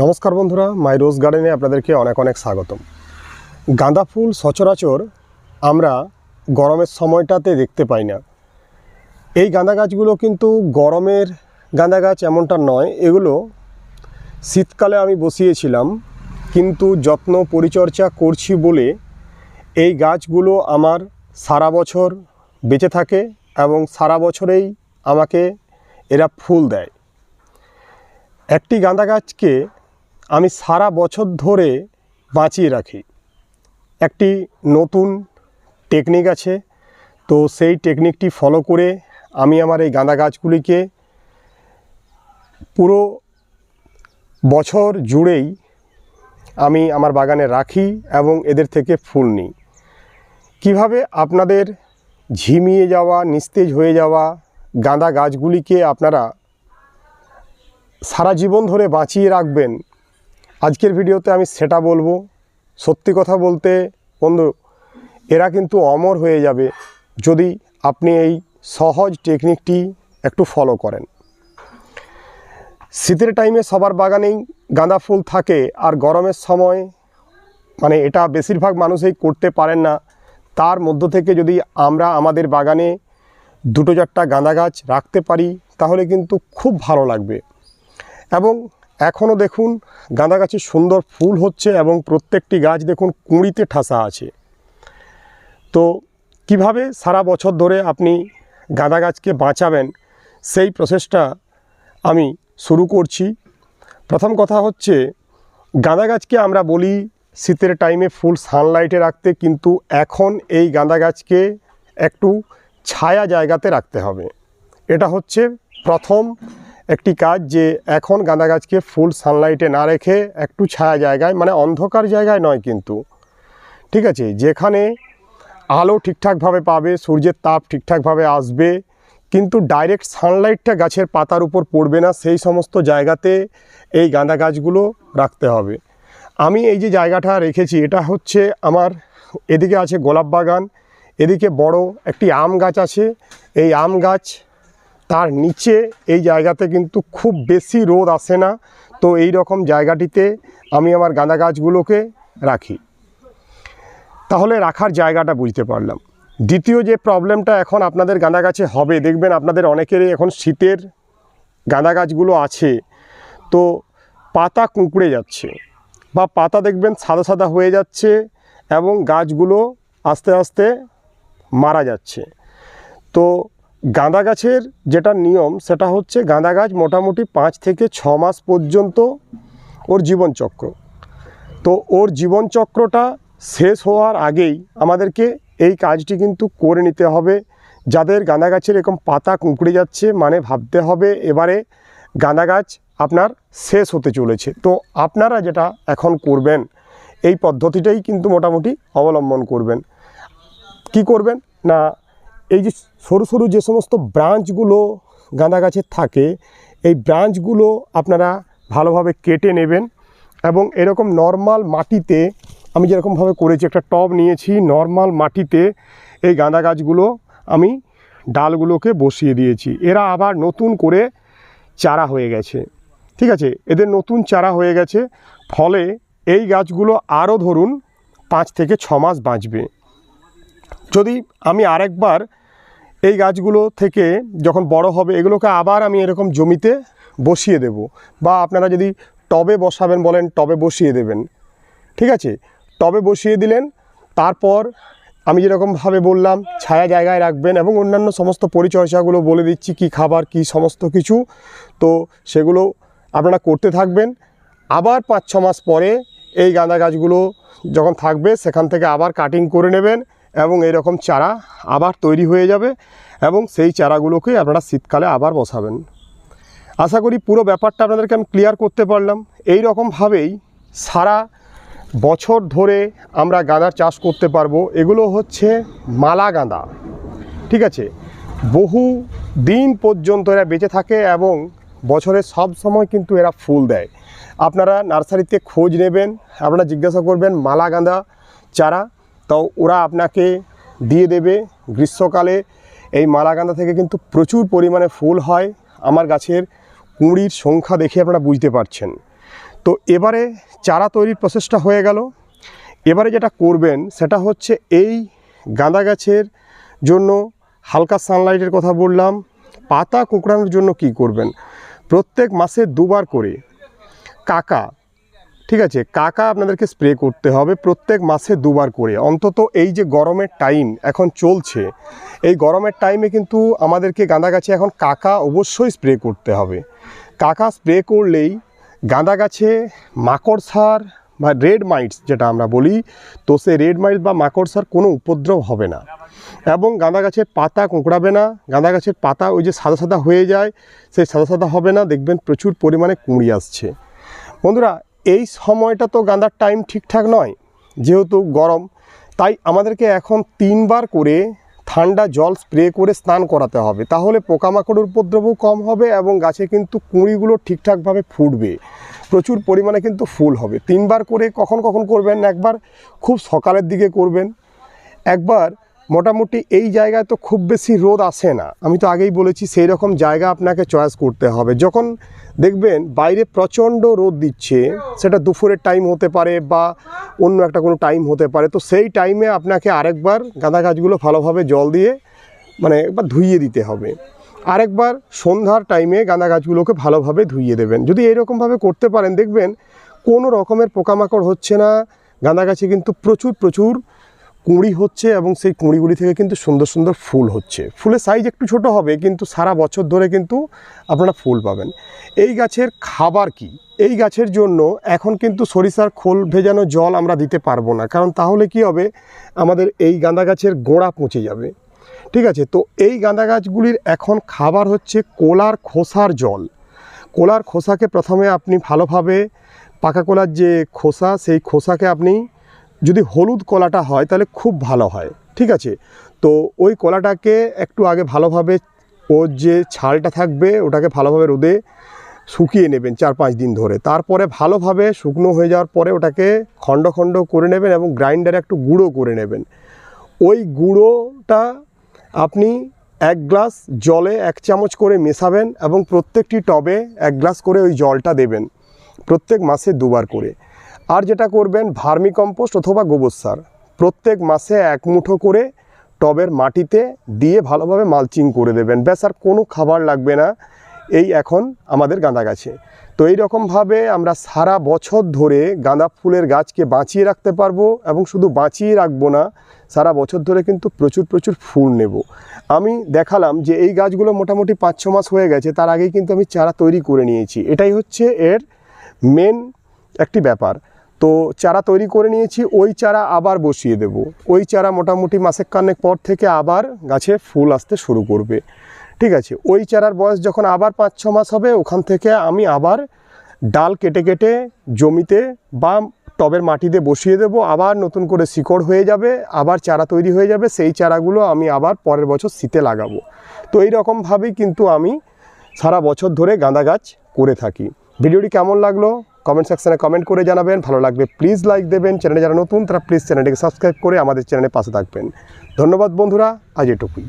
নমস্কার বন্ধুরা, মাই রোজ গার্ডেনে আপনাদেরকে অনেক অনেক স্বাগতম। গাঁদা ফুল সচরাচর আমরা গরমের সময়টাতে দেখতে পাই না। এই গাঁদা গাছগুলো কিন্তু গরমের গাঁদা গাছ এমনটা নয়, এগুলো শীতকালে আমি বসিয়েছিলাম, কিন্তু যত্ন পরিচর্যা করছি বলে এই গাছগুলো আমার সারা বছর বেঁচে থাকে এবং সারা বছরেই আমাকে এরা ফুল দেয়। একটি গাঁদা গাছকে আমি সারা বছর ধরে বাঁচিয়ে রাখি। একটি নতুন টেকনিক আছে, তো সেই টেকনিকটি ফলো করে আমি আমার এই গাঁদা গাছগুলিকে পুরো বছর জুড়েই আমি আমার বাগানে রাখি এবং এদের থেকে ফুল নিই। কীভাবে আপনাদের ঝিমিয়ে যাওয়া, নিস্তেজ হয়ে যাওয়া গাঁদা গাছগুলিকে আপনারা সারা জীবন ধরে বাঁচিয়ে রাখবেন আজকের ভিডিওতে আমি সেটা বলব। সত্যি কথা বলতে, বন্ধু, এরা কিন্তু অমর হয়ে যাবে যদি আপনি এই সহজ টেকনিকটি একটু ফলো করেন। শীতের টাইমে সবার বাগানেই গাঁদা ফুল থাকে আর গরমের সময় মানে এটা বেশিরভাগ মানুষই করতে পারেন না। তার মধ্য থেকে যদি আমরা আমাদের বাগানে দুটো চারটা গাঁদা গাছ রাখতে পারি, তাহলে কিন্তু খুব ভালো লাগবে। এবং এখনও দেখুন গাঁদা গাছে সুন্দর ফুল হচ্ছে এবং প্রত্যেকটি গাছ দেখুন কুঁড়িতে ঠাসা আছে। তো কীভাবে সারা বছর ধরে আপনি গাঁদা গাছকে বাঁচাবেন সেই প্রসেসটা আমি শুরু করছি। প্রথম কথা হচ্ছে গাঁদা গাছকে আমরা বলি শীতের টাইমে ফুল সানলাইটে রাখতে, কিন্তু এখন এই গাঁদা গাছকে একটু ছায়া জায়গাতে রাখতে হবে। এটা হচ্ছে প্রথম একটি কাজ যে এখন গাঁদা গাছকে ফুল সানলাইটে না রেখে একটু ছায়া জায়গায় মানে অন্ধকার জায়গায় নয় কিন্তু। ঠিক আছে? যেখানে আলো ঠিকঠাকভাবে পাবে, সূর্যের তাপ ঠিকঠাকভাবে আসবে, কিন্তু ডাইরেক্ট সানলাইটটা গাছের পাতার উপর পড়বে না, সেই সমস্ত জায়গাতে এই গাঁদা গাছগুলো রাখতে হবে। আমি এই যে জায়গাটা রেখেছি, এটা হচ্ছে আমার, এদিকে আছে গোলাপ বাগান, এদিকে বড় একটি আম গাছ আছে। এই আম গাছ তার নিচে এই জায়গাতে কিন্তু খুব বেশি রোদ আসে না। তো এই রকম জায়গাটিতে আমি আমার গাঁদা গাছগুলোকে রাখি। তাহলে রাখার জায়গাটা বুঝতে পারলাম। দ্বিতীয় যে প্রবলেমটা এখন আপনাদের গাঁদা গাছে হবে, দেখবেন আপনাদের অনেকেরই এখন শীতের গাঁদা গাছগুলো আছে। তো পাতা কুঁকড়ে যাচ্ছে বা পাতা দেখবেন সাদা সাদা হয়ে যাচ্ছে এবং গাছগুলো আস্তে আস্তে মারা যাচ্ছে। তো গাঁদা গাছের যেটা নিয়ম, সেটা হচ্ছে গাঁদা গাছ মোটামুটি পাঁচ থেকে ছ মাস পর্যন্ত ওর জীবনচক্র। তো ওর জীবনচক্রটা শেষ হওয়ার আগেই আমাদেরকে এই কাজটি কিন্তু করে নিতে হবে। যাদের গাঁদা গাছের এরকম পাতা কুঁকড়ে যাচ্ছে মানে ভাবতে হবে এবারে গাঁদা গাছ আপনার শেষ হতে চলেছে। তো আপনারা যেটা এখন করবেন, এই পদ্ধতিটাই কিন্তু মোটামুটি অবলম্বন করবেন। কি করবেন? না এই যে সরু সরু যে সমস্ত ব্রাঞ্চগুলো গাঁদা গাছের থাকে, এই ব্রাঞ্চগুলো আপনারা ভালোভাবে কেটে নেবেন এবং এরকম নর্মাল মাটিতে, আমি যেরকমভাবে করেছি, একটা টব নিয়েছি, নর্মাল মাটিতে এই গাঁদা গাছগুলো আমি ডালগুলোকে বসিয়ে দিয়েছি। এরা আবার নতুন করে চারা হয়ে গেছে। ঠিক আছে? এদের নতুন চারা হয়ে গেছে। ফলে এই গাছগুলো আরও ধরুন পাঁচ থেকে ছ মাস বাঁচবে। যদি আমি আরেকবার এই গাছগুলো থেকে যখন বড় হবে, এগুলোকে আবার আমি এরকম জমিতে বসিয়ে দেব। বা আপনারা যদি টবে বসাবেন বলেন, টবে বসিয়ে দেবেন। ঠিক আছে? টবে বসিয়ে দিলেন, তারপর আমি যেরকমভাবে বললাম, ছায়া জায়গায় রাখবেন এবং অন্যান্য সমস্ত পরিচর্যাগুলো বলে দিচ্ছি, কি খাবার, কি সমস্ত কিছু। তো সেগুলো আপনারা করতে থাকবেন। আবার পাঁচ ছ মাস পরে এই গাঁদা গাছগুলো যখন থাকবে, সেখান থেকে আবার কাটিং করে নেবেন। এবং এরকম চারা আবার তৈরি হয়ে যাবে এবং সেই চারাগুলোকে আপনারা শীতকালে আবার বসাবেন। আশা করি পুরো ব্যাপারটা আপনাদেরকে আমি ক্লিয়ার করতে পারলাম। এই রকমভাবেই সারা বছর ধরে আমরা গাঁদার চাষ করতে পারব। এগুলো হচ্ছে মালা গাঁদা। ঠিক আছে? বহু দিন পর্যন্ত এরা বেঁচে থাকে এবং বছরের সব সময় কিন্তু এরা ফুল দেয়। আপনারা নার্সারিতে খোঁজ নেবেন, আপনারা জিজ্ঞাসা করবেন, মালা গাঁদা চারা তো ওরা আপনাকে দিয়ে দেবে। গ্রীষ্মকালে এই মালা গাঁদা থেকে কিন্তু প্রচুর পরিমাণে ফুল হয়। আমার গাছের কুঁড়ির সংখ্যা দেখে আপনারা বুঝতে পারছেন। তো এবারে চারা তৈরির প্রসেসটা হয়ে গেল। এবারে যেটা করবেন, সেটা হচ্ছে এই গাঁদা গাছের জন্য হালকা সানলাইটের কথা বললাম। পাতা কুঁকড়ানোর জন্য কি করবেন? প্রত্যেক মাসে দুবার করে কাকা ঠিক আছে, কাকা আপনাদেরকে স্প্রে করতে হবে প্রত্যেক মাসে দুবার করে। অন্তত এই যে গরমের টাইম এখন চলছে, এই গরমের টাইমে কিন্তু আমাদেরকে গাঁদা গাছে এখন কাকা অবশ্যই স্প্রে করতে হবে। কাকা স্প্রে করলেই গাঁদা গাছে মাকড়সার বা রেড মাইটস যেটা আমরা বলি, তো সে রেড মাইটস বা মাকড়সার কোনো উপদ্রব হবে না। এবং গাঁদা গাছের পাতা কোঁকড়াবে না গাঁদা গাছের পাতা ওই যে সাদা সাদা হয়ে যায়, সেই সাদা সাদা হবে না, দেখবেন প্রচুর পরিমাণে কুঁড়ি আসছে। বন্ধুরা এই সময়টা তো গাঁদার টাইম ঠিকঠাক নয়, যেহেতু গরম। তাই আমাদেরকে এখন তিনবার করে ঠান্ডা জল স্প্রে করে স্নান করাতে হবে। তাহলে পোকামাকড়ের উপদ্রবও কম হবে এবং গাছে কিন্তু কুঁড়িগুলো ঠিকঠাকভাবে ফুটবে। প্রচুর পরিমাণে কিন্তু ফুল হবে। তিনবার করে কখন কখন করবেন একবার? খুব সকালের দিকে করবেন। একবার মোটামুটি এই জায়গায় তো খুব বেশি রোদ আসে না। আমি তো আগেই বলেছি, সেই রকম জায়গা আপনাকে চয়েস করতে হবে। যখন দেখবেন বাইরে প্রচণ্ড রোদ দিচ্ছে, সেটা দুপুরের টাইম হতে পারে বা অন্য একটা কোনো টাইম হতে পারে, তো সেই টাইমে আপনাকে আরেকবার গাঁদা গাছগুলো ভালোভাবে জল দিয়ে মানে একবার ধুইয়ে দিতে হবে। আরেকবার সন্ধ্যার টাইমে গাঁদা গাছগুলোকে ভালোভাবে ধুইয়ে দেবেন। যদি এইরকমভাবে করতে পারেন, দেখবেন কোনো রকমের পোকামাকড় হচ্ছে না, গাঁদা গাছে কিন্তু প্রচুর প্রচুর কুঁড়ি হচ্ছে এবং সেই কুঁড়িগুলি থেকে কিন্তু সুন্দর সুন্দর ফুল হচ্ছে। ফুলের সাইজ একটু ছোট হবে, কিন্তু সারা বছর ধরে কিন্তু আপনারা ফুল পাবেন। এই গাছের খাবার কি? এই গাছের জন্য এখন কিন্তু সরিষার খোল ভেজানো জল আমরা দিতে পারব না, কারণ তাহলে কি হবে? আমাদের এই গাঁদা গাছের গোড়া পচে যাবে। ঠিক আছে, তো এই গাঁদা গাছগুলির এখন খাবার হচ্ছে কোলার খোসার জল। কোলার খোসাকে প্রথমে আপনি ভালোভাবে পাকা কলার যে খোসা, সেই খোসাকে আপনি যদি হলুদ কলাটা হয়, তাহলে খুব ভালো হয়। ঠিক আছে? তো ওই কলাটাকে একটু আগে ভালোভাবে ওর যে ছালটা থাকবে, ওটাকে ভালোভাবে রোদে শুকিয়ে নেবেন চার পাঁচ দিন ধরে। তারপরে ভালোভাবে শুকনো হয়ে যাওয়ার পরে ওটাকে খণ্ড খণ্ড করে নেবেন এবং গ্রাইন্ডারে একটু গুঁড়ো করে নেবেন। ওই গুঁড়োটা আপনি এক গ্লাস জলে এক চামচ করে মেশাবেন এবং প্রত্যেকটি টবে এক গ্লাস করে ওই জলটা দেবেন। প্রত্যেক মাসে দুবার করে। আর যেটা করবেন ভার্মি কম্পোস্ট অথবা গোবর সার। প্রত্যেক মাসে এক মুঠো করে টবের মাটিতে দিয়ে ভালোভাবে মালচিং করে দেবেন। ব্যাস, আর কোনো খাবার লাগবে না। এই এখন আমাদের গাঁদা গাছে। তো এই রকমভাবে আমরা সারা বছর ধরে গাঁদা ফুলের গাছকে বাঁচিয়ে রাখতে পারব এবং শুধু বাঁচিয়ে রাখব না, সারা বছর ধরে কিন্তু প্রচুর প্রচুর ফুল নেব। আমি দেখালাম যে এই গাছগুলো মোটামুটি পাঁচ, ছ মাস হয়ে গেছে, তার আগেই কিন্তু আমি চারা তৈরি করে নিয়েছি। এটাই হচ্ছে এর মেন একটি ব্যাপার। তো চারা তৈরি করে নিয়েছি, ওই চারা আবার বসিয়ে দেব। ওই চারা মোটামুটি মাসেক কানেক পর থেকে আবার গাছে ফুল আসতে শুরু করবে। ঠিক আছে, ওই চারার বয়স যখন আবার পাঁচ ছ মাস হবে, ওখান থেকে আমি আবার ডাল কেটে কেটে জমিতে বা টবের মাটিতে বসিয়ে দেব, আবার নতুন করে শিকড় হয়ে যাবে, আবার চারা তৈরি হয়ে যাবে, সেই চারাগুলো আমি আবার পরের বছর শীতে লাগাবো। তো এই রকমভাবেই কিন্তু আমি সারা বছর ধরে গাঁদা গাছ করে থাকি। ভিডিওটি কেমন লাগল? কমেন্ট সেকশানে কমেন্ট করে জানাবেন। ভালো লাগবে প্লিজ লাইক দেবেন। চ্যানেলে যারা নতুন, তারা প্লিজ চ্যানেলটিকে সাবস্ক্রাইব করে আমাদের চ্যানেলে পাশে থাকবেন। ধন্যবাদ বন্ধুরা, আজ এটুকুই।